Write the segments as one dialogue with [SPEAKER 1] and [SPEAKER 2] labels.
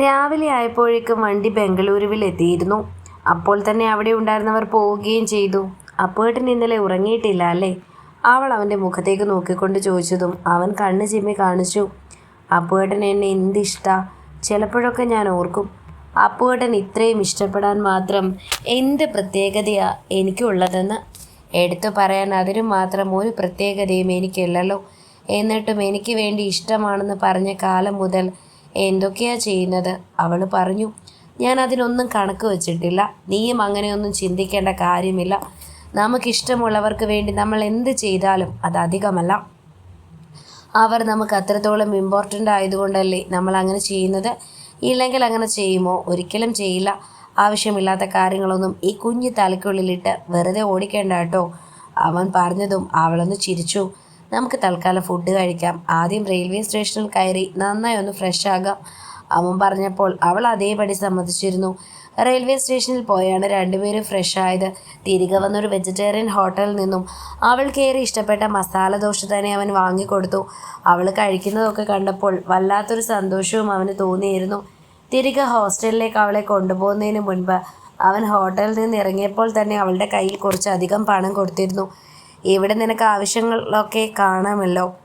[SPEAKER 1] രാവിലെ ആയപ്പോഴേക്കും വണ്ടി ബംഗളൂരുവിൽ എത്തിയിരുന്നു അപ്പോൾ തന്നെ അവിടെ ഉണ്ടായിരുന്നവർ പോവുകയും ചെയ്തു. അപ്പേട്ടൻ ഇന്നലെ ഉറങ്ങിയിട്ടില്ല അല്ലേ? അവൾ അവന്റെ മുഖത്തേക്ക് നോക്കിക്കൊണ്ട് ചോദിച്ചതും അവൻ കണ്ണ് ചിമ്മി കാണിച്ചു. അപ്പുവേട്ടൻ എന്നെ എന്തിഷ്ട? ചിലപ്പോഴൊക്കെ ഞാൻ ഓർക്കും. അപ്പുവേട്ടൻ ഇത്രയും ഇഷ്ടപ്പെടാൻ മാത്രം എന്ത് പ്രത്യേകതയാ എനിക്കുള്ളതെന്ന്. എടുത്തു പറയാൻ അതിനു മാത്രം ഒരു പ്രത്യേകതയും എനിക്കില്ലല്ലോ. എന്നിട്ടും എനിക്ക് വേണ്ടി ഇഷ്ടമാണെന്ന് പറഞ്ഞ കാലം മുതൽ എന്തൊക്കെയാ ചെയ്യുന്നത്? അവൾ പറഞ്ഞു ഞാൻ അതിനൊന്നും കണക്ക് വെച്ചിട്ടില്ല. നീയും അങ്ങനെയൊന്നും ചിന്തിക്കേണ്ട കാര്യമില്ല. നമുക്കിഷ്ടമുള്ളവർക്ക് വേണ്ടി നമ്മൾ എന്ത് ചെയ്താലും അത് അധികമല്ല. അവർ നമുക്ക് അത്രത്തോളം ഇമ്പോർട്ടന്റ് ആയതുകൊണ്ടല്ലേ നമ്മൾ അങ്ങനെ ചെയ്യുന്നത്. ഇല്ലെങ്കിൽ അങ്ങനെ ചെയ്യുമോ? ഒരിക്കലും ചെയ്യില്ല. ആവശ്യമില്ലാത്ത കാര്യങ്ങളൊന്നും ഈ കുഞ്ഞു തലയ്ക്കുള്ളിലിട്ട് വെറുതെ ഓടിക്കേണ്ട കേട്ടോ. അവൻ പറഞ്ഞതും അവളൊന്ന് ചിരിച്ചു. നമുക്ക് തൽക്കാലം ഫുഡ് കഴിക്കാം. ആദ്യം റെയിൽവേ സ്റ്റേഷനിൽ കയറി നന്നായി ഒന്ന് ഫ്രഷ് ആകാം. അവൻ പറഞ്ഞപ്പോൾ അവൾ അതേപടി സമ്മതിച്ചിരുന്നു. റെയിൽവേ സ്റ്റേഷനിൽ പോയാണ് രണ്ടുപേരും ഫ്രഷ് ആയത്. തിരികെ വന്നൊരു വെജിറ്റേറിയൻ ഹോട്ടലിൽ നിന്നും അവൾക്കേറെ ഇഷ്ടപ്പെട്ട മസാല ദോശ തന്നെ അവൻ വാങ്ങിക്കൊടുത്തു. അവൾ കഴിക്കുന്നതൊക്കെ കണ്ടപ്പോൾ വല്ലാത്തൊരു സന്തോഷവും അവന് തോന്നിയിരുന്നു. തിരികെ ഹോസ്റ്റലിലേക്ക് അവളെ കൊണ്ടുപോകുന്നതിന് മുൻപ് അവൻ ഹോട്ടലിൽ നിന്ന് ഇറങ്ങിയപ്പോൾ തന്നെ അവളുടെ കയ്യിൽ കുറച്ചധികം പണം കൊടുത്തിരുന്നു. ഇവിടെ നിനക്ക് ആവശ്യങ്ങളൊക്കെ കാണാമല്ലോ.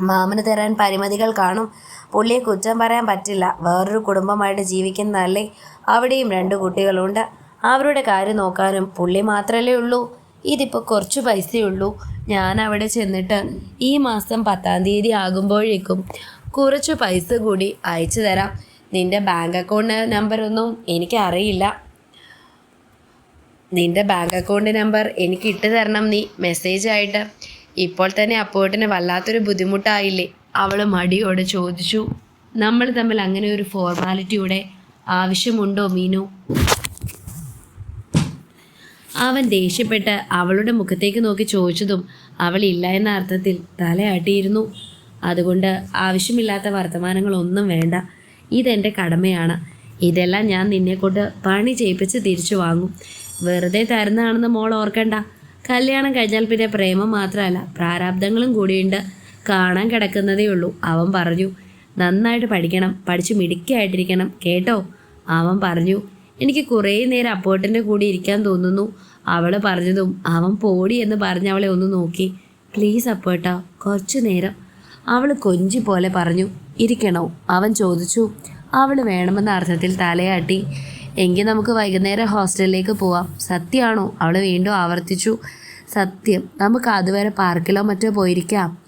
[SPEAKER 1] മാമന് തരാൻ പരിമിതികൾ കാണും. പുള്ളിയെ കുറ്റം പറയാൻ പറ്റില്ല. വേറൊരു കുടുംബമായിട്ട് ജീവിക്കുന്നതല്ലേ അവിടെയും രണ്ട് കുട്ടികളുണ്ട്. അവരുടെ കാര്യം നോക്കാനും പുള്ളി മാത്രമല്ലേ ഉള്ളൂ. ഇതിപ്പോൾ കുറച്ച് പൈസയുള്ളൂ. ഞാൻ അവിടെ ചെന്നിട്ട് ഈ മാസം പത്താം തീയതി ആകുമ്പോഴേക്കും കുറച്ച് പൈസ കൂടി അയച്ചു തരാം. നിന്റെ ബാങ്ക് അക്കൗണ്ട് നമ്പറൊന്നും എനിക്കറിയില്ല. നിന്റെ ബാങ്ക് അക്കൗണ്ട് നമ്പർ എനിക്ക് ഇട്ട് തരണം നീ മെസ്സേജ് ആയിട്ട്. ഇപ്പോൾ തന്നെ അപ്പോട്ടിന് വല്ലാത്തൊരു ബുദ്ധിമുട്ടായില്ലേ? അവൾ മടിയോടെ ചോദിച്ചു. നമ്മൾ തമ്മിൽ അങ്ങനെ ഒരു ഫോർമാലിറ്റിയുടെ ആവശ്യമുണ്ടോ മീനു? അവൻ ദേഷ്യപ്പെട്ട് അവളുടെ മുഖത്തേക്ക് നോക്കി ചോദിച്ചതും അവൾ ഇല്ല എന്ന അർത്ഥത്തിൽ തലയാട്ടിയിരുന്നു. അതുകൊണ്ട് ആവശ്യമില്ലാത്ത വർത്തമാനങ്ങളൊന്നും വേണ്ട. ഇതെന്റെ കടമയാണ്. ഇതെല്ലാം ഞാൻ നിന്നെക്കൊണ്ട് പണി ചെയ്യിപ്പിച്ച് തിരിച്ചു വാങ്ങും. വെറുതെ തരുന്നതാണെന്ന് മോൾ ഓർക്കണ്ട. കല്യാണം കഴിഞ്ഞാൽ പിന്നെ പ്രേമം മാത്രമല്ല പ്രാരാബ്ദങ്ങളും കൂടിയുണ്ട്. കാണാൻ കിടക്കുന്നതേ ഉള്ളൂ അവൻ പറഞ്ഞു. നന്നായിട്ട് പഠിക്കണം പഠിച്ച് മിടുക്കിയായിട്ടിരിക്കണം കേട്ടോ? അവൻ പറഞ്ഞു. എനിക്ക് കുറേ നേരം അപ്പോട്ടിന്റെ കൂടെ ഇരിക്കാൻ തോന്നുന്നു. അവൾ പറഞ്ഞതും അവൻ പോടി എന്ന് പറഞ്ഞ് അവളെ ഒന്ന് നോക്കി. പ്ലീസ് അപ്പോട്ടാ കുറച്ചു നേരം. അവൾ കൊഞ്ചി പോലെ പറഞ്ഞു. ഇരിക്കണോ? അവൻ ചോദിച്ചു. അവൾ വേണമെന്ന അർത്ഥത്തിൽ തലയാട്ടി. എങ്കിൽ നമുക്ക് വൈകുന്നേരം ഹോസ്റ്റലിലേക്ക് പോവാം. സത്യമാണോ അവൾ വീണ്ടും ആവർത്തിച്ചു. സത്യം. നമുക്ക് അതുവരെ പാർക്കിലോ മറ്റോ പോയിരിക്കാം.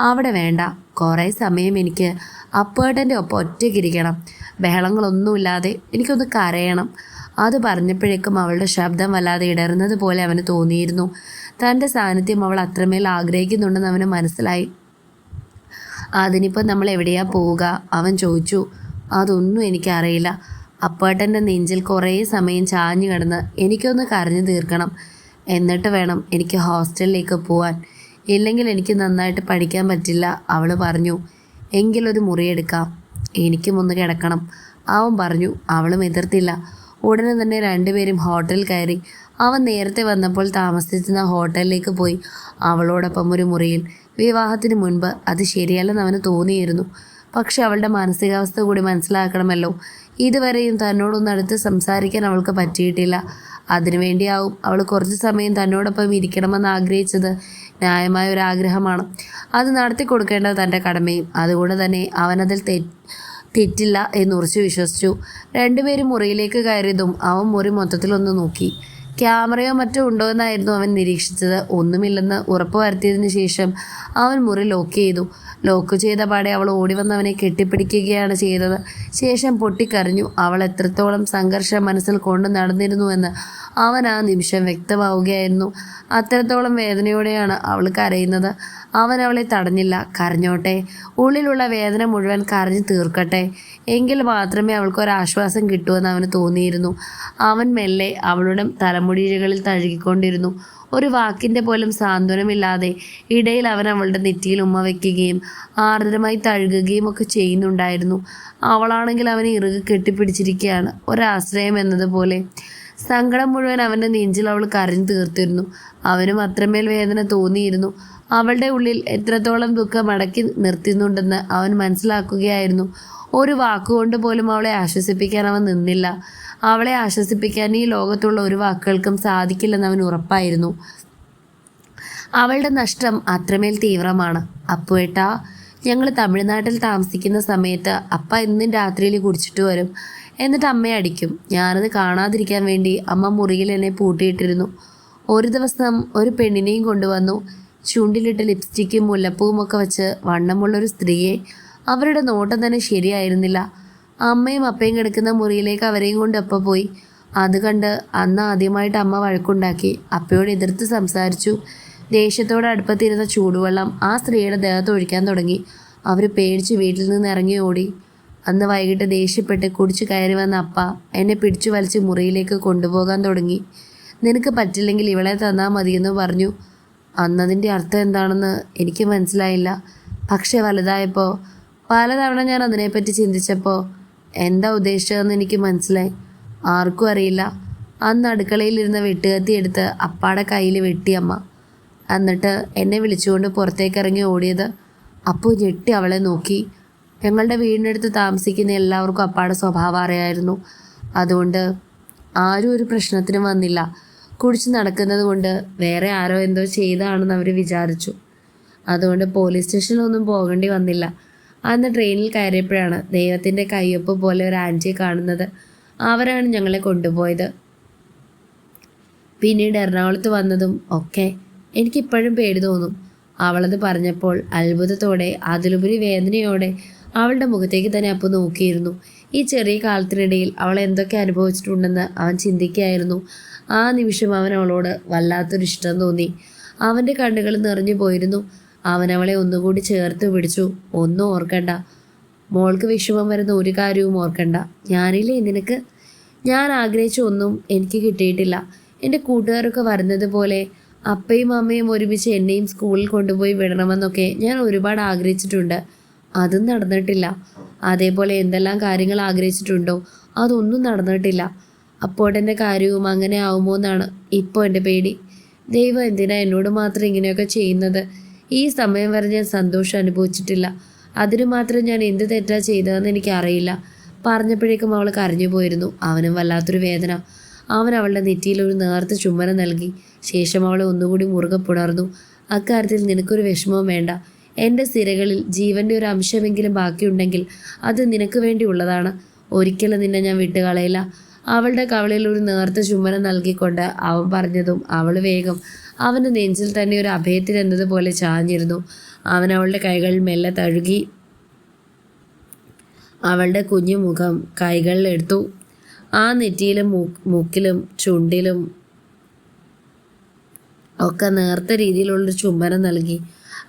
[SPEAKER 1] അവിടെ വേണ്ട. കുറേ സമയം എനിക്ക്. അപ്പേട്ടന്റെ ഒപ്പം ഒറ്റയ്ക്കിരിക്കണം ബഹളങ്ങളൊന്നുമില്ലാതെ എനിക്കൊന്ന് കരയണം. അത് പറഞ്ഞപ്പോഴേക്കും അവളുടെ ശബ്ദം വല്ലാതെ ഇടറുന്നത് പോലെ അവന് തോന്നിയിരുന്നു. തന്റെ സാന്നിധ്യം അവൾ അത്രമേൽ ആഗ്രഹിക്കുന്നുണ്ടെന്ന് അവന് മനസ്സിലായി. അതിനിപ്പോൾ നമ്മൾ എവിടെയാ പോവുക? അവൻ ചോദിച്ചു. അതൊന്നും എനിക്കറിയില്ല. അപ്പേട്ടന്റെ നെഞ്ചിൽ കുറേ സമയം ചാഞ്ഞു കിടന്ന് എനിക്കൊന്ന് കരഞ്ഞു തീർക്കണം. എന്നിട്ട് വേണം എനിക്ക് ഹോസ്റ്റലിലേക്ക് പോവാൻ. ഇല്ലെങ്കിൽ എനിക്ക് നന്നായിട്ട് പഠിക്കാൻ പറ്റില്ല അവൾ പറഞ്ഞു. എങ്കിലൊരു മുറിയെടുക്കാം. എനിക്കും ഒന്ന് കിടക്കണം. അവൻ പറഞ്ഞു അവളും എതിർത്തില്ല. ഉടനെ തന്നെ രണ്ടുപേരും ഹോട്ടലിൽ കയറി. അവൻ നേരത്തെ വന്നപ്പോൾ താമസിച്ചിരുന്ന ഹോട്ടലിലേക്ക് പോയി അവളോടൊപ്പം ഒരു മുറിയിൽ. വിവാഹത്തിന് മുൻപ് അത് ശരിയല്ലെന്ന് അവന് തോന്നിയിരുന്നു. പക്ഷെ അവളുടെ മാനസികാവസ്ഥ കൂടി മനസ്സിലാക്കണമല്ലോ. ഇതുവരെയും തന്നോടൊന്ന് അടുത്ത് സംസാരിക്കാൻ അവൾക്ക് പറ്റിയിട്ടില്ല. അതിനുവേണ്ടിയാവും അവൾ കുറച്ച് സമയം തന്നോടൊപ്പം ഇരിക്കണമെന്ന് ആഗ്രഹിച്ചത്. ന്യായമായ ഒരു ആഗ്രഹമാണ്. അത് നടത്തി കൊടുക്കേണ്ടത് തന്റെ കടമയും. അതുകൊണ്ട് തന്നെ അവനതിൽ തെ തെറ്റില്ല എന്ന് ഉറച്ചു വിശ്വസിച്ചു. രണ്ടുപേരും മുറിയിലേക്ക് കയറിയതും അവൻ മുറി മൊത്തത്തിലൊന്ന് നോക്കി. ക്യാമറയോ മറ്റോ ഉണ്ടോ എന്നായിരുന്നു അവൻ നിരീക്ഷിച്ചത്. ഒന്നുമില്ലെന്ന് ഉറപ്പ് വരുത്തിയതിന് ശേഷം അവൻ മുറി ലോക്ക് ചെയ്തു. ലോക്ക് ചെയ്ത പാടെ അവൾ ഓടി വന്നവനെ കെട്ടിപ്പിടിക്കുകയാണ് ചെയ്തത്. ശേഷം പൊട്ടിക്കരഞ്ഞു. അവൾ എത്രത്തോളം സംഘർഷം മനസ്സിൽ കൊണ്ടു നടന്നിരുന്നുവെന്ന് അവൻ ആ നിമിഷം വ്യക്തമാവുകയായിരുന്നു. അത്രത്തോളം വേദനയോടെയാണ് അവൾ കരയുന്നത്. അവൻ അവളെ തടഞ്ഞില്ല. കരഞ്ഞോട്ടെ. ഉള്ളിലുള്ള വേദന മുഴുവൻ കരഞ്ഞു തീർക്കട്ടെ. എങ്കിൽ മാത്രമേ അവൾക്ക് ഒരാശ്വാസം എന്ന് അവന് തോന്നിയിരുന്നു. അവൻ മെല്ലെ അവളുടെ തലമുടികളിൽ തഴുകിക്കൊണ്ടിരുന്നു. ഒരു വാക്കിന്റെ പോലും സാന്ത്വനമില്ലാതെ ഇടയിൽ അവൻ അവളുടെ നെറ്റിയിൽ ഉമ്മ വയ്ക്കുകയും ആർദ്രമായി തഴുകുകയും ഒക്കെ ചെയ്യുന്നുണ്ടായിരുന്നു. അവളാണെങ്കിൽ അവനെ ഇറുകെ കെട്ടിപ്പിടിച്ചിരിക്കുകയാണ്. ഒരാശ്രയം എന്നതുപോലെ. സങ്കടം മുഴുവൻ അവന്റെ നെഞ്ചിൽ അവൾ കരഞ്ഞു തീർത്തിരുന്നു. അവനും അത്രമേൽ വേദന തോന്നിയിരുന്നു. അവളുടെ ഉള്ളിൽ എത്രത്തോളം ദുഃഖം അടക്കി നിർത്തുന്നുണ്ടെന്ന് അവൻ മനസ്സിലാക്കുകയായിരുന്നു. ഒരു വാക്കുകൊണ്ട് പോലും അവളെ ആശ്വസിപ്പിക്കാൻ അവൻ നിന്നില്ല. അവളെ ആശ്വസിപ്പിക്കാൻ ഈ ലോകത്തുള്ള ഒരു വാക്കുകൾക്കും സാധിക്കില്ലെന്ന് അവൻ ഉറപ്പായിരുന്നു. അവളുടെ നഷ്ടം അത്രമേൽ തീവ്രമാണ്. അപ്പുവേട്ടാ ഞങ്ങൾ തമിഴ്നാട്ടിൽ താമസിക്കുന്ന സമയത്ത് അപ്പ ഇന്നും രാത്രിയിൽ കുടിച്ചിട്ട് വരും. എന്നിട്ട് അമ്മയെ അടിക്കും. ഞാനത് കാണാതിരിക്കാൻ വേണ്ടി അമ്മ മുറിയിൽ എന്നെ പൂട്ടിയിട്ടിരുന്നു. ഒരു ദിവസം ഒരു പെണ്ണിനെയും കൊണ്ടുവന്നു. ചുണ്ടിലിട്ട് ലിപ്സ്റ്റിക്കും മുല്ലപ്പൂവും ഒക്കെ വെച്ച് വണ്ണമുള്ളൊരു സ്ത്രീയെ അവരുടെ നോട്ടം തന്നെ ശരിയായിരുന്നില്ല. അമ്മയും അപ്പയും കിടക്കുന്ന മുറിയിലേക്ക് അവരെയും കൊണ്ട് അപ്പ പോയി? അത് കണ്ട് അന്ന് ആദ്യമായിട്ട് അമ്മ വഴക്കുണ്ടാക്കി. അപ്പയോട് എതിർത്ത് സംസാരിച്ചു. ദേഷ്യത്തോടെ അടുപ്പത്തിരുന്ന ചൂടുവെള്ളം ആ സ്ത്രീയുടെ ദേഹത്ത് ഒഴിക്കാൻ തുടങ്ങി. അവർ പേടിച്ച് വീട്ടിൽ നിന്ന് ഇറങ്ങി ഓടി. അന്ന് വൈകിട്ട് ദേഷ്യപ്പെട്ട് കുടിച്ചു കയറി വന്ന അപ്പ എന്നെ പിടിച്ചു വലിച്ച് മുറിയിലേക്ക് കൊണ്ടുപോകാൻ തുടങ്ങി. നിനക്ക് പറ്റില്ലെങ്കിൽ ഇവളെ തന്നാൽ മതിയെന്ന് പറഞ്ഞു. അന്നതിന്റെ അർത്ഥം എന്താണെന്ന് എനിക്ക് മനസ്സിലായില്ല. പക്ഷേ വലുതായപ്പോൾ പലതവണ ഞാൻ അതിനെപ്പറ്റി ചിന്തിച്ചപ്പോൾ എന്താ ഉദ്ദേശിച്ചതെന്ന് എനിക്ക് മനസ്സിലായി. ആർക്കും അറിയില്ല. അന്ന് അടുക്കളയിലിരുന്ന വെട്ടുകത്തി എടുത്ത് അപ്പാടെ കയ്യിൽ വെട്ടിയമ്മ എന്നിട്ട് എന്നെ വിളിച്ചുകൊണ്ട് പുറത്തേക്കിറങ്ങി ഓടിയത്. അപ്പോൾ ഞെട്ടി അവളെ നോക്കി. ഞങ്ങളുടെ വീടിനടുത്ത് താമസിക്കുന്ന എല്ലാവർക്കും അപ്പാടെ സ്വഭാവം അറിയായിരുന്നു. അതുകൊണ്ട് ആരും ഒരു പ്രശ്നത്തിനും വന്നില്ല. കുടിച്ച് നടക്കുന്നത് കൊണ്ട് വേറെ ആരോ എന്തോ ചെയ്താണെന്ന് അവർ വിചാരിച്ചു. അതുകൊണ്ട് പോലീസ് സ്റ്റേഷനിലൊന്നും പോകേണ്ടി വന്നില്ല. അന്ന് ട്രെയിനിൽ കയറിയപ്പോഴാണ് ദൈവത്തിന്റെ കയ്യൊപ്പ് പോലെ ഒരു ആന്റിയെ കാണുന്നത്. അവരാണ് ഞങ്ങളെ കൊണ്ടുപോയത്. പിന്നീട് എറണാകുളത്ത് വന്നതും ഒക്കെ എനിക്കിപ്പോഴും പേടി തോന്നും. അവളത് പറഞ്ഞപ്പോൾ അത്ഭുതത്തോടെ അതിലുപരി വേദനയോടെ അവളുടെ മുഖത്തേക്ക് തന്നെ അപ്പു നോക്കിയിരുന്നു. ഈ ചെറിയ കാലത്തിനിടയിൽ അവൾ എന്തൊക്കെ അനുഭവിച്ചിട്ടുണ്ടെന്ന് അവൻ ചിന്തിക്കുകയായിരുന്നു. ആ നിമിഷം അവൻ അവളോട് വല്ലാത്തൊരു ഇഷ്ടം തോന്നി. അവന്റെ കണ്ണുകൾ നിറഞ്ഞു പോയിരുന്നു. അവൻ അവളെ ഒന്നുകൂടി ചേർത്ത് പിടിച്ചു. ഒന്നും ഓർക്കണ്ട. മോൾക്ക് വിഷമം വരുന്ന ഒരു കാര്യവും ഓർക്കണ്ട. ഞാനില്ലേ നിനക്ക്? ഞാൻ ആഗ്രഹിച്ച ഒന്നും എനിക്ക് കിട്ടിയിട്ടില്ല. എന്റെ കൂട്ടുകാരൊക്കെ വരുന്നത് പോലെ അപ്പയും അമ്മയും ഒരുമിച്ച് എന്നെയും സ്കൂളിൽ കൊണ്ടുപോയി വിടണമെന്നൊക്കെ ഞാൻ ഒരുപാട് ആഗ്രഹിച്ചിട്ടുണ്ട്. അതും നടന്നിട്ടില്ല. അതേപോലെ എന്തെല്ലാം കാര്യങ്ങൾ ആഗ്രഹിച്ചിട്ടുണ്ടോ അതൊന്നും നടന്നിട്ടില്ല. അപ്പോട്ടെന്റെ കാര്യവും അങ്ങനെ ആവുമോ എന്നാണ് ഇപ്പോൾ എന്റെ പേടി. ദൈവം എന്തിനാ എന്നോട് മാത്രം ഇങ്ങനെയൊക്കെ ചെയ്യുന്നത്? ഈ സമയം വരെ ഞാൻ സന്തോഷം അനുഭവിച്ചിട്ടില്ല. അതിനു മാത്രം ഞാൻ എന്ത് തെറ്റാ ചെയ്തതെന്ന് എനിക്കറിയില്ല. പറഞ്ഞപ്പോഴേക്കും അവൾ കരഞ്ഞു പോയിരുന്നു. അവനും വല്ലാത്തൊരു വേദന. അവൻ അവളുടെ നെറ്റിയിൽ ഒരു നേർത്ത ചുമ്മനം നൽകി. ശേഷം അവളെ ഒന്നുകൂടി മുറുകെ പുണർന്നു. അക്കാര്യത്തിൽ നിനക്കൊരു വിഷമവും വേണ്ട. എന്റെ സിരകളിൽ ജീവന്റെ ഒരു അംശമെങ്കിലും ബാക്കിയുണ്ടെങ്കിൽ അത് നിനക്ക് വേണ്ടിയുള്ളതാണ്. ഒരിക്കലും നിന്നെ ഞാൻ വിട്ടുകളയില്ല. അവളുടെ കവളിൽ ഒരു നേർത്ത ചുമ്മനം നൽകിക്കൊണ്ട് അവൻ പറഞ്ഞതും അവൾ വേഗം അവന്റെ നെഞ്ചിൽ തന്നെ ഒരു അഭയത്തിനെന്നതുപോലെ ചാഞ്ഞിരുന്നു. അവൻ അവളുടെ കൈകൾ മെല്ലെ തഴുകി അവളുടെ കുഞ്ഞു മുഖം കൈകളിലെടുത്തു ആ നെറ്റിയിലും മൂക്ക് മൂക്കിലും ചുണ്ടിലും ഒക്കെ നേർത്ത രീതിയിലുള്ളൊരു ചുംബനം നൽകി.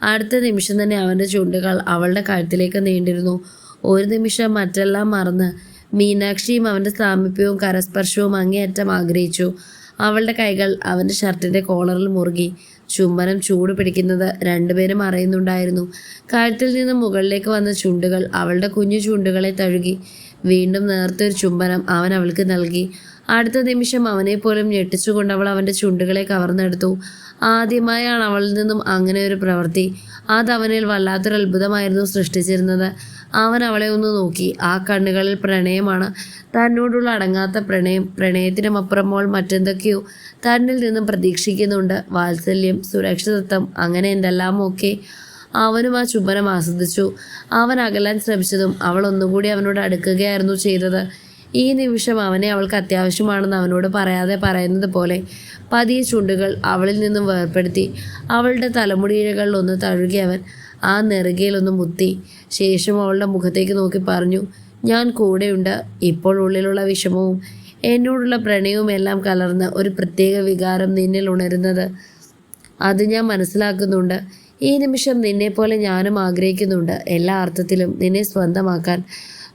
[SPEAKER 1] അടുത്ത നിമിഷം തന്നെ അവന്റെ ചുണ്ടുകൾ അവളുടെ കഴുത്തിലേക്ക് നീണ്ടിരുന്നു. ഒരു നിമിഷം മറ്റെല്ലാം മറന്ന് മീനാക്ഷിയും അവന്റെ സാമീപ്യവും കരസ്പർശവും അങ്ങേയറ്റം ആഗ്രഹിച്ചു. അവളുടെ കൈകൾ അവന്റെ ഷർട്ടിന്റെ കോളറിൽ മുറുകി. ചുംബനം ചൂട് പിടിക്കുന്നത് രണ്ടുപേരും അറിയുന്നുണ്ടായിരുന്നു. കഴുത്തിൽ നിന്ന് മുകളിലേക്ക് വന്ന ചുണ്ടുകൾ അവളുടെ കുഞ്ഞു ചുണ്ടുകളെ തഴുകി. വീണ്ടും നേർത്തൊരു ചുംബനം അവൻ അവൾക്ക് നൽകി. അടുത്ത നിമിഷം അവനെ പോലും ഞെട്ടിച്ചുകൊണ്ട് അവൾ അവന്റെ ചുണ്ടുകളെ കവർന്നെടുത്തു. ആദ്യമായാണ് അവളിൽ നിന്നും അങ്ങനെ ഒരു പ്രവൃത്തി. അത് അവനിൽ വല്ലാത്തൊരു അത്ഭുതമായിരുന്നു സൃഷ്ടിച്ചിരുന്നത്. അവൻ അവളെ ഒന്ന് നോക്കി. ആ കണ്ണുകളിൽ പ്രണയമാണ്. തന്നോടുള്ള അടങ്ങാത്ത പ്രണയം. പ്രണയത്തിനും അപ്പുറമോൾ മറ്റെന്തൊക്കെയോ തന്നിൽ നിന്നും പ്രതീക്ഷിക്കുന്നുണ്ട്. വാത്സല്യം സുരക്ഷിതത്വം അങ്ങനെ എന്തെല്ലാമൊക്കെ. അവനും ആ ചുംബനം ആസ്വദിച്ചു. അവൻ അകലാൻ ശ്രമിച്ചതും അവൾ ഒന്നുകൂടി അവനോട് അടുക്കുകയായിരുന്നു ചെയ്തത്. ഈ നിമിഷം അവനെ അവൾക്ക് അത്യാവശ്യമാണെന്ന് അവനോട് പറയാതെ പറയുന്നത് പോലെ പതിയെ ചുണ്ടുകൾ അവളിൽ നിന്നും വേർപ്പെടുത്തി. അവളുടെ തലമുടിയിഴകളിൽ ഒന്ന് തഴുകി അവൻ ആ നെറുകയിലൊന്ന് മുത്തി. ശേഷം അവളുടെ മുഖത്തേക്ക് നോക്കി പറഞ്ഞു ഞാൻ കൂടെയുണ്ട്. ഇപ്പോൾ ഉള്ളിലുള്ള വിഷമവും എന്നോടുള്ള പ്രണയവും എല്ലാം കലർന്ന് ഒരു പ്രത്യേക വികാരം നിന്നിൽ ഉണരുന്നത്. അത് ഞാൻ മനസ്സിലാക്കുന്നുണ്ട്. ഈ നിമിഷം നിന്നെപ്പോലെ ഞാനും ആഗ്രഹിക്കുന്നുണ്ട്. എല്ലാ അർത്ഥത്തിലും നിന്നെ സ്വന്തമാക്കാൻ.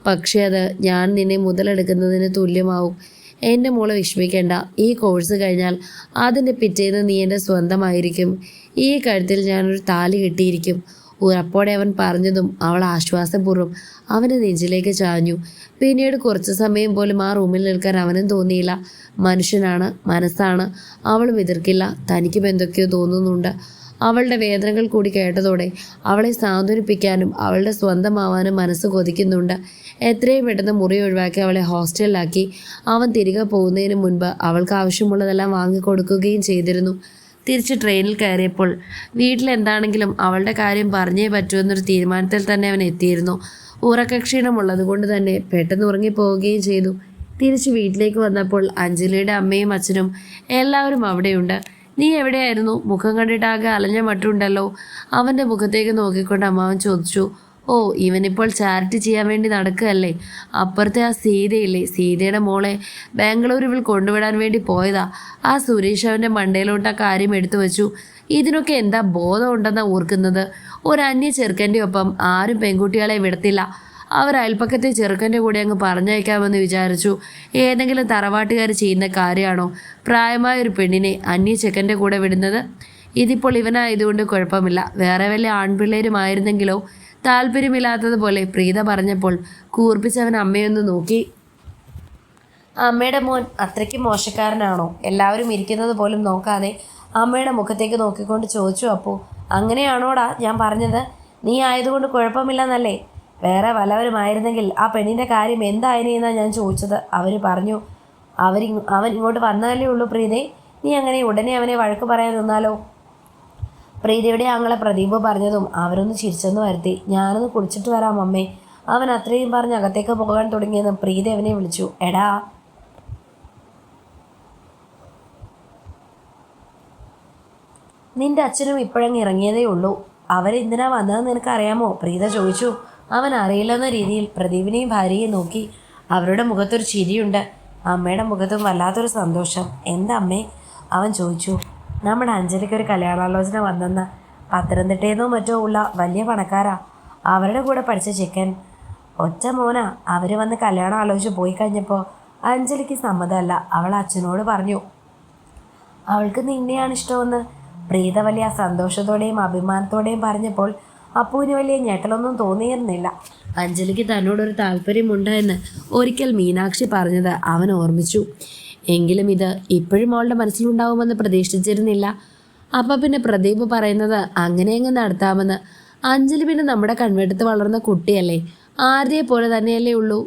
[SPEAKER 1] പക്ഷേ അത് ഞാൻ നിന്നെ മുതലെടുക്കുന്നതിന് തുല്യമാവും. എന്റെ മോളെ വിഷമിക്കേണ്ട. ഈ കോഴ്സ് കഴിഞ്ഞാൽ അതിന്റെ പിറ്റേന്ന് നീ എന്റെ സ്വന്തമായിരിക്കും. ഈ കഴുത്തിൽ ഞാനൊരു താലി കെട്ടിയിരിക്കും. ഉറപ്പോടെ അവൻ പറഞ്ഞതും അവൾ ആശ്വാസപൂർവം അവന്റെ നെഞ്ചിലേക്ക് ചാഞ്ഞു. പിന്നീട് കുറച്ച് സമയം പോലും ആ റൂമിൽ നിൽക്കാൻ അവനും തോന്നിയില്ല. മനുഷ്യനാണ് മനസ്സാണ്. അവളും എതിർക്കില്ല. തനിക്കും എന്തൊക്കെയോ തോന്നുന്നുണ്ട്. അവളുടെ വേദനകൾ കൂടി കേട്ടതോടെ അവളെ സാന്ത്വനിപ്പിക്കാനും അവളുടെ സ്വന്തമാവാനും മനസ്സ് കൊതിക്കുന്നുണ്ട്. എത്രയും പെട്ടെന്ന് മുറി ഒഴിവാക്കി അവളെ ഹോസ്റ്റലിലാക്കി. അവൻ തിരികെ പോകുന്നതിന് മുൻപ് അവൾക്ക് ആവശ്യമുള്ളതെല്ലാം വാങ്ങിക്കൊടുക്കുകയും ചെയ്തിരുന്നു. തിരിച്ച് ട്രെയിനിൽ കയറിയപ്പോൾ വീട്ടിലെന്താണെങ്കിലും അവളുടെ കാര്യം പറഞ്ഞേ പറ്റൂ എന്നൊരു തീരുമാനത്തിൽ തന്നെ അവൻ എത്തിയിരുന്നു. ഉറക്കക്ഷീണമുള്ളത് കൊണ്ട് തന്നെ പെട്ടെന്ന് ഉറങ്ങിപ്പോവുകയും ചെയ്തു. തിരിച്ച് വീട്ടിലേക്ക് വന്നപ്പോൾ അഞ്ജലിയുടെ അമ്മയും അച്ഛനും എല്ലാവരും അവിടെയുണ്ട്. നീ എവിടെയായിരുന്നു? മുഖം കണ്ടിട്ടാകെ അലഞ്ഞ മട്ടുണ്ടല്ലോ. അവന്റെ മുഖത്തേക്ക് നോക്കിക്കൊണ്ട് അമ്മാവൻ ചോദിച്ചു ഓ ഇവനിപ്പോൾ ചാരിറ്റി ചെയ്യാൻ വേണ്ടി നടക്കുകയല്ലേ? അപ്പുറത്തെ ആ സീതയില്ലേ? സീതയുടെ മോളെ ബാംഗ്ലൂരിൽ കൊണ്ടുവിടാൻ വേണ്ടി പോയതാ. ആ സുരേഷ് അവന്റെ മണ്ടയിലോട്ട് ആ കാര്യം എടുത്തു വെച്ചു. ഇതിനൊക്കെ എന്താ ബോധം ഉണ്ടെന്നാ ഓർക്കുന്നത്. ഒരു അന്യ ചെറുക്കന്റെ ഒപ്പം ആരും പെൺകുട്ടികളെ വിടത്തില്ല. അവർ അയൽപ്പക്കത്തെ ചെറുക്കന്റെ കൂടെ അങ്ങ് പറഞ്ഞയക്കാമെന്ന് വിചാരിച്ചു. ഏതെങ്കിലും തറവാട്ടുകാർ ചെയ്യുന്ന കാര്യമാണോ? പ്രായമായ ഒരു പെണ്ണിനെ അന്യ ചെക്കന്റെ കൂടെ വിടുന്നത്? ഇതിപ്പോൾ ഇവനായതുകൊണ്ട് കുഴപ്പമില്ല. വേറെ വല്ല ആൺപിള്ളേരുമായിരുന്നെങ്കിലോ? താല്പര്യമില്ലാത്തതുപോലെ പ്രീത പറഞ്ഞപ്പോൾ കൂർപ്പിച്ചവൻ അമ്മയൊന്ന് നോക്കി. അമ്മയുടെ മോൻ അത്രയ്ക്ക് മോശക്കാരനാണോ? എല്ലാവരും ഇരിക്കുന്നത് പോലും നോക്കാതെ അമ്മയുടെ മുഖത്തേക്ക് നോക്കിക്കൊണ്ട് ചോദിച്ചു അപ്പോൾ അങ്ങനെയാണോടാ ഞാൻ പറഞ്ഞത്? നീ ആയതുകൊണ്ട് കുഴപ്പമില്ലെന്നല്ലേ? വേറെ വല്ലവരുമായിരുന്നെങ്കിൽ ആ പെണ്ണിന്റെ കാര്യം എന്തായനെന്നാണ് ഞാൻ ചോദിച്ചത്. അവർ പറഞ്ഞു അവരി അവൻ ഇങ്ങോട്ട് വന്നാലേ ഉള്ളൂ പ്രീതി. നീ അങ്ങനെ ഉടനെ അവനെ വഴക്ക് പറയാൻ നിന്നാലോ? പ്രീതിയുടെ ആങ്ങളെ പ്രദീപ് പറഞ്ഞതും അവരൊന്ന് ചിരിച്ചെന്ന് വരുത്തി. ഞാനൊന്ന് കുളിച്ചിട്ട് വരാം അമ്മേ. അവൻ അത്രയും പറഞ്ഞ് അകത്തേക്ക് പോകാൻ തുടങ്ങിയെന്ന് പ്രീതി അവനെ വിളിച്ചു. എടാ. നിന്റെ അച്ഛനും ഇപ്പോഴങ്ങ് ഇറങ്ങിയതേ ഉള്ളൂ. അവരെന്തിനാ വന്നതെന്ന് നിനക്കറിയാമോ? പ്രീത ചോദിച്ചു. അവൻ അറിയില്ലെന്ന രീതിയിൽ പ്രദീപിനെയും ഭാര്യയെയും നോക്കി അവരുടെ മുഖത്തൊരു ചിരിയുണ്ട്. അമ്മയുടെ മുഖത്തും വല്ലാത്തൊരു സന്തോഷം. എന്താ അമ്മേ? അവൻ ചോദിച്ചു. നമ്മുടെ അഞ്ജലിക്ക് ഒരു കല്യാണാലോചന വന്നെന്ന്. പത്തനംതിട്ടയെന്നോ മറ്റോ ഉള്ള വലിയ പണക്കാരാ. അവരുടെ കൂടെ പഠിച്ച ചിക്കൻ. ഒറ്റ മോനാ. അവർ വന്ന് കല്യാണം ആലോചിച്ച് പോയി കഴിഞ്ഞപ്പോൾ അഞ്ജലിക്ക് സമ്മതമല്ല. അവൾ അച്ഛനോട് പറഞ്ഞു അവൾക്ക് നിന്നെയാണ് ഇഷ്ടമെന്ന്. പ്രീത വലിയ സന്തോഷത്തോടെയും അഭിമാനത്തോടെയും പറഞ്ഞപ്പോൾ അപ്പുവിന് വലിയ ഞെട്ടലൊന്നും തോന്നിയിരുന്നില്ല. അഞ്ജലിക്ക് തന്നോടൊരു താല്പര്യമുണ്ടെന്ന് ഒരിക്കൽ മീനാക്ഷി പറഞ്ഞത് അവൻ ഓർമ്മിച്ചു. എങ്കിലും ഇത് ഇപ്പോഴും അവളുടെ മനസ്സിലുണ്ടാവുമെന്ന് പ്രതീക്ഷിച്ചിരുന്നില്ല. അപ്പം പിന്നെ പ്രദീപ് പറയുന്നത് അങ്ങനെ അങ്ങ് നടത്താമെന്ന്. അഞ്ജലി പിന്നെ നമ്മുടെ കൺവെട്ടത്ത് വളർന്ന കുട്ടിയല്ലേ. ആരെ പോലെ തന്നെയല്ലേ ഉള്ളൂ.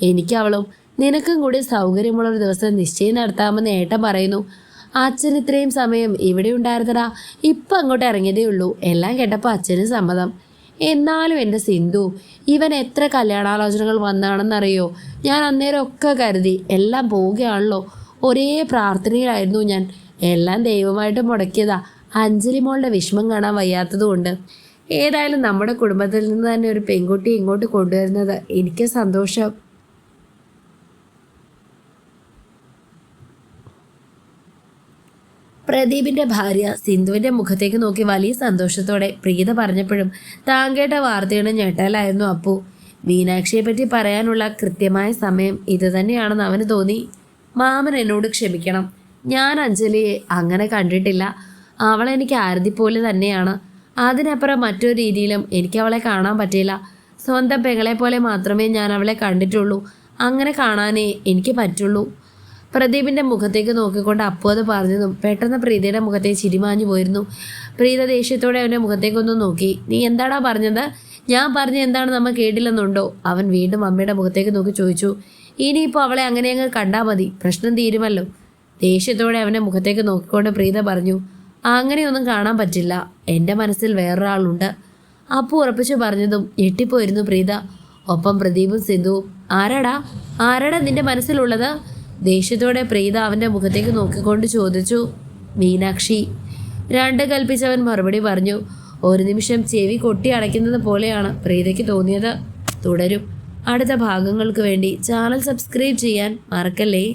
[SPEAKER 1] എനിക്കവളും നിനക്കും കൂടി സൗകര്യമുള്ളൊരു ദിവസം നിശ്ചയം നടത്താമെന്ന് ഏട്ടൻ പറയുന്നു. അച്ഛൻ ഇത്രയും സമയം ഇവിടെ ഉണ്ടായിരുന്നടാ. ഇപ്പം അങ്ങോട്ട് ഇറങ്ങിയതേ ഉള്ളൂ. എല്ലാം കേട്ടപ്പോൾ അച്ഛന് സമ്മതം. എന്നാലും എന്റെ സിന്ധു ഇവൻ എത്ര കല്യാണാലോചനകൾ വന്നാണെന്നറിയോ? ഞാൻ അന്നേരം ഒക്കെ കരുതി എല്ലാം പോവുകയാണല്ലോ. ഒരേ പ്രാർത്ഥനയിലായിരുന്നു ഞാൻ. എല്ലാം ദൈവമായിട്ട് മുടക്കിയതാ. അഞ്ജലി മോളുടെ വിഷമം കാണാൻ വയ്യാത്തതുകൊണ്ട്. ഏതായാലും നമ്മുടെ കുടുംബത്തിൽ നിന്ന് തന്നെ ഒരു പെൺകുട്ടി ഇങ്ങോട്ട് കൊണ്ടുവരുന്നത് എനിക്ക് സന്തോഷം. പ്രദീപിന്റെ ഭാര്യ സിന്ധുവിന്റെ മുഖത്തേക്ക് നോക്കി വലിയ സന്തോഷത്തോടെ പ്രീത പറഞ്ഞപ്പോഴും താൻ കേട്ട വാർത്തയുടെ ഞെട്ടലായിരുന്നു അപ്പു. മീനാക്ഷിയെ പറ്റി പറയാനുള്ള കൃത്യമായ സമയം ഇതുതന്നെയാണെന്ന് അവന് തോന്നി. മാമൻ എന്നോട് ക്ഷമിക്കണം. ഞാൻ അഞ്ജലിയെ അങ്ങനെ കണ്ടിട്ടില്ല. അവൾ എനിക്ക് ആരതി പോലെ തന്നെയാണ്. അതിനപ്പുറം മറ്റൊരു രീതിയിലും എനിക്ക് അവളെ കാണാൻ പറ്റില്ല സ്വന്തം പെങ്ങളെ പോലെ മാത്രമേ ഞാൻ അവളെ കണ്ടിട്ടുള്ളൂ. അങ്ങനെ കാണാനേ എനിക്ക് പറ്റുള്ളൂ. പ്രദീപിന്റെ മുഖത്തേക്ക് നോക്കിക്കൊണ്ട് അപ്പു അത് പറഞ്ഞതും പെട്ടെന്ന് പ്രീതയുടെ മുഖത്തെ ചിരിമാഞ്ഞു പോയിരുന്നു. പ്രീത ദേഷ്യത്തോടെ അവന്റെ മുഖത്തേക്കൊന്ന് നോക്കി. നീ എന്താടാ പറഞ്ഞത്? ഞാൻ പറഞ്ഞ എന്താണ് നമ്മൾ കേട്ടില്ലെന്നുണ്ടോ? അവൻ വീണ്ടും അമ്മയുടെ മുഖത്തേക്ക് നോക്കി ചോദിച്ചു. ഇനിയിപ്പോൾ അവളെ അങ്ങനെ അങ്ങ് കണ്ടാൽ മതി. പ്രശ്നം തീരുമല്ലോ. ദേഷ്യത്തോടെ അവന്റെ മുഖത്തേക്ക് നോക്കിക്കൊണ്ട് പ്രീത പറഞ്ഞു അങ്ങനെയൊന്നും കാണാൻ പറ്റില്ല. എന്റെ മനസ്സിൽ വേറൊരാളുണ്ട്. അപ്പു ഉറപ്പിച്ചു പറഞ്ഞതും ഞെട്ടിപ്പോയിരുന്നു പ്രീത. ഒപ്പം പ്രദീപും സിന്ധുവും ആരാടാ? ആരാടാ നിന്റെ മനസ്സിലുള്ളത്? ദേഷ്യത്തോടെ പ്രീത അവന്റെ മുഖത്തേക്ക് നോക്കിക്കൊണ്ട് ചോദിച്ചു മീനാക്ഷി. രണ്ട് കൽപ്പിച്ചവൻ മറുപടി പറഞ്ഞു ഒരു നിമിഷം ചെവി കൊട്ടി അടയ്ക്കുന്നത് പോലെയാണ് പ്രീതയ്ക്ക് തോന്നിയത്. തുടരും. അടുത്ത ഭാഗങ്ങൾക്ക് വേണ്ടി ചാനൽ സബ്സ്ക്രൈബ് ചെയ്യാൻ മറക്കല്ലേ?